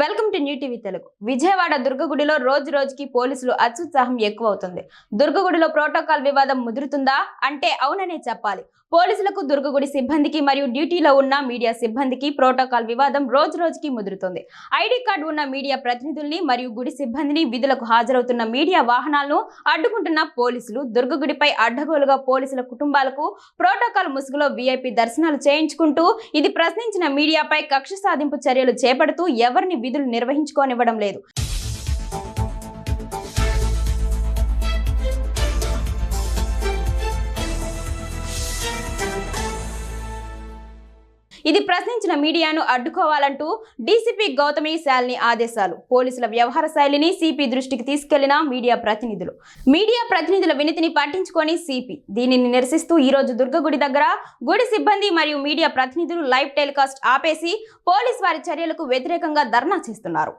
Welcome to new TV Telugu. Vijayawada దుర్గగుడిలో రోజు రోజుకి పోలీసులు అత్యుత్సాహం ఎక్కువ అవుతుంది దుర్గగుడిలో ప్రోటోకాల్ వివాదం ముదురుతుందా? అంటే అవుననే చెప్పాలి. పోలీసులకు దుర్గగుడి సిబ్బందికి మరియు డ్యూటీలో ఉన్న మీడియా సిబ్బందికి ప్రోటోకాల్ వివాదం రోజు రోజుకి ముదురుతుంది. ఐడి కార్డు ఉన్న మీడియా ప్రతినిధుల్ని మరియు గుడి సిబ్బందిని విధులకు హాజరవుతున్న మీడియా వాహనాలను అడ్డుకుంటున్న పోలీసులు దుర్గగుడిపై అడ్డగోలుగా పోలీసుల కుటుంబాలకు ప్రోటోకాల్ ముసుగులో వీఐపీ దర్శనాలు చేయించుకుంటూ ఇది ప్రశ్నించిన మీడియాపై కక్ష సాధింపు చర్యలు చేపడుతూ ఎవరిని విధులు నిర్వహించుకోనివ్వడం లేదు. ఇది ప్రశ్నించిన మీడియాను అడ్డుకోవాలంటూ డీసీపీ గౌతమి శాలిని ఆదేశాలు. పోలీసుల వ్యవహార శైలిని సిపి దృష్టికి తీసుకెళ్ళిన మీడియా ప్రతినిధులు. మీడియా ప్రతినిధుల వినతిని పట్టించుకొని సిపి దీనిని నిరసిస్తూ ఈరోజు దుర్గగుడి దగ్గర గుడి సిబ్బంది మరియు మీడియా ప్రతినిధులు లైవ్ టెలికాస్ట్ ఆపేసి పోలీస్ వారి చర్యలకు వ్యతిరేకంగా ధర్నా చేస్తున్నారు.